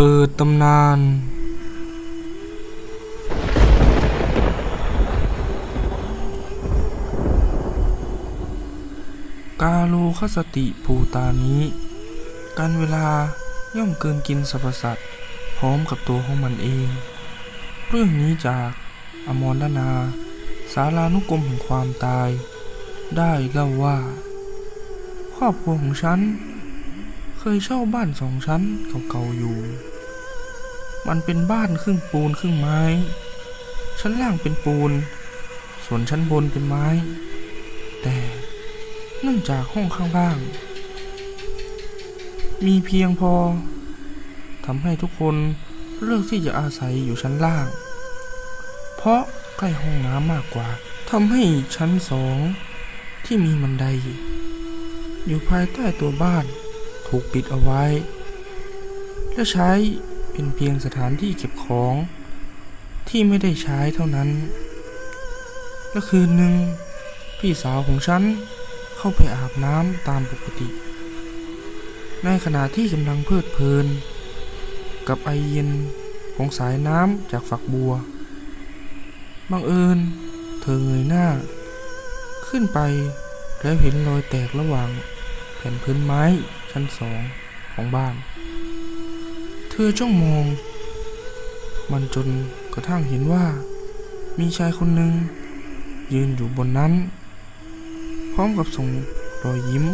เปิดตำนาน กาโลคสติภูตานี้ การเวลาย่อมเกินกินสรรพสัตว์พร้อมกับตัวของมันเอง เรื่องนี้จากอมรนา สารานุกรมแห่งความตาย ได้เล่าว่า ครอบครัวของฉัน เคยเช่าบ้านสองชั้นเก่าๆอยู่ มันเป็นบ้านครึ่งปูนครึ่งไม้ ชั้นล่างเป็นปูน ส่วนชั้นบนเป็นไม้ แต่เนื่องจากห้องข้างล่าง มีเพียงพอทำให้ทุกคนเลือกที่จะอาศัยอยู่ชั้นล่าง เพราะใกล้ห้องน้ำมากกว่าทำให้ชั้นสองที่มีบันได อยู่ภายใต้ตัวบ้าน ถูกปิดเอาไว้ และใช้เป็นเพียงสถานที่เก็บของที่ไม่ได้ใช้เท่านั้น และคืนหนึ่งพี่สาวของฉันเข้าไปอาบน้ำตามปกติ ในขณะที่กำลังเพลิดเพลิน กับไอเย็นของสายน้ำจากฝักบัว บังเอิญเธอเงยหน้า ขึ้นไปแล้วเห็นรอยแตกระหว่างแผ่นพื้นไม้ ชั้นสองของบ้าน เธอจ้องมอง มันจนกระทั่งเห็นว่า มีชายคนหนึ่ง ยืนอยู่บนนั้น พร้อมกับส่งรอยยิ้ม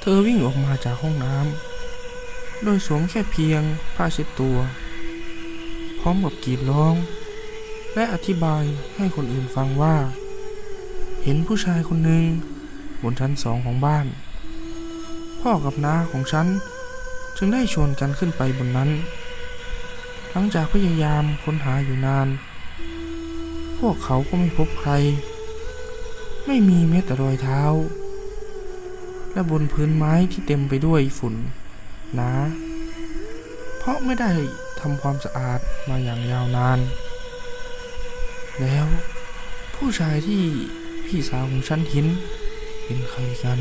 เธอวิ่งออกมาจากห้องน้ำโดยสวมแค่เพียงผ้าเช็ดตัว พร้อมกับกรีดร้อง และอธิบายให้คนอื่นฟังว่า เห็นผู้ชายคนหนึ่งบนชั้นสองของบ้าน พ่อกับน้าของฉัน จึงได้ชวนกันขึ้นไปบนนั้น หลังจากพยายามค้นหาอยู่นาน พวกเขาก็ไม่พบใคร ไม่มีแม้แต่รอยเท้า และบนพื้นไม้ที่เต็มไปด้วยฝุ่นหนาเพราะไม่ได้ทำความสะอาดมาอย่างยาวนาน แล้วผู้ชายที่พี่สาวของฉันเห็นเป็นใครกัน